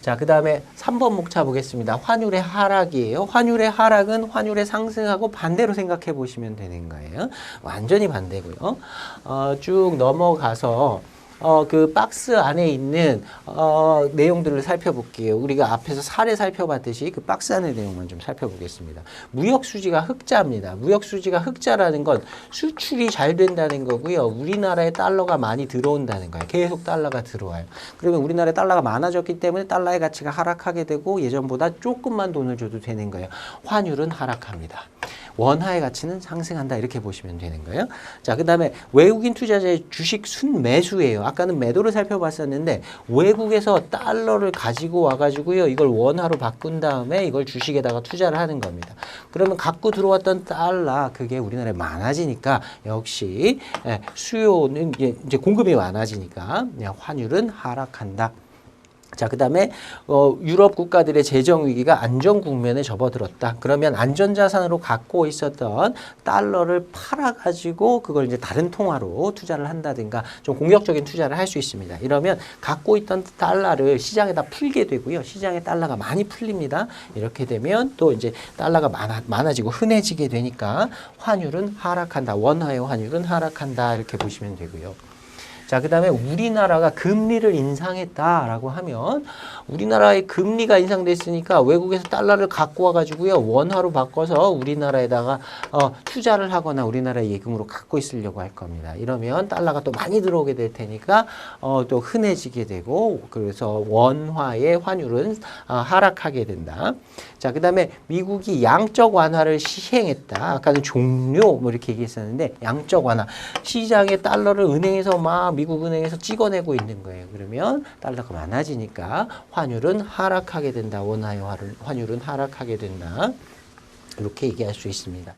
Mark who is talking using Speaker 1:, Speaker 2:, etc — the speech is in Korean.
Speaker 1: 자, 그 다음에 3번 목차 보겠습니다. 환율의 하락이에요. 환율의 하락은 환율의 상승하고 반대로 생각해 보시면 되는 거예요. 완전히 반대고요. 어, 쭉 넘어가서 어, 그 박스 안에 있는 어, 내용들을 살펴볼게요. 우리가 앞에서 사례 살펴봤듯이 그 박스 안의 내용만 좀 살펴보겠습니다. 무역 수지가 흑자입니다. 무역 수지가 흑자라는 건 수출이 잘 된다는 거고요. 우리나라에 달러가 많이 들어온다는 거예요. 계속 달러가 들어와요. 그러면 우리나라에 달러가 많아졌기 때문에 달러의 가치가 하락하게 되고 예전보다 조금만 돈을 줘도 되는 거예요. 환율은 하락합니다. 원화의 가치는 상승한다 이렇게 보시면 되는 거예요. 자, 그 다음에 외국인 투자자의 주식 순매수예요. 아까는 매도를 살펴봤었는데 외국에서 달러를 가지고 와가지고요 이걸 원화로 바꾼 다음에 이걸 주식에다가 투자를 하는 겁니다. 그러면 갖고 들어왔던 달러 그게 우리나라에 많아지니까 역시 예, 수요는 이제 공급이 많아지니까 환율은 하락한다. 자, 그 다음에, 어, 유럽 국가들의 재정 위기가 안전 국면에 접어들었다. 그러면 안전 자산으로 갖고 있었던 달러를 팔아가지고 그걸 이제 다른 통화로 투자를 한다든가 좀 공격적인 투자를 할 수 있습니다. 이러면 갖고 있던 달러를 시장에다 풀게 되고요. 시장에 달러가 많이 풀립니다. 이렇게 되면 또 이제 달러가 많아, 많아지고 흔해지게 되니까 환율은 하락한다. 원화의 환율은 하락한다. 이렇게 보시면 되고요. 자, 그 다음에 우리나라가 금리를 인상했다라고 하면 우리나라의 금리가 인상됐으니까 외국에서 달러를 갖고 와가지고요. 원화로 바꿔서 우리나라에다가 어, 투자를 하거나 우리나라의 예금으로 갖고 있으려고 할 겁니다. 이러면 달러가 또 많이 들어오게 될 테니까 어, 또 흔해지게 되고 그래서 원화의 환율은 어, 하락하게 된다. 자, 그 다음에 미국이 양적 완화를 시행했다. 아까는 종료 뭐 이렇게 얘기했었는데 양적 완화. 시장에 달러를 은행에서 막 미국 은행에서 찍어내고 있는 거예요. 그러면 달러가 많아지니까 환율은 하락하게 된다. 원화의 환율- 환율은 하락하게 된다. 이렇게 얘기할 수 있습니다.